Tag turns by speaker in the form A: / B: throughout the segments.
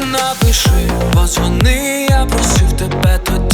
A: Напиши, позвони, я просив тебе тоді,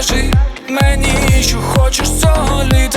A: Скажи мені, що хочеш солі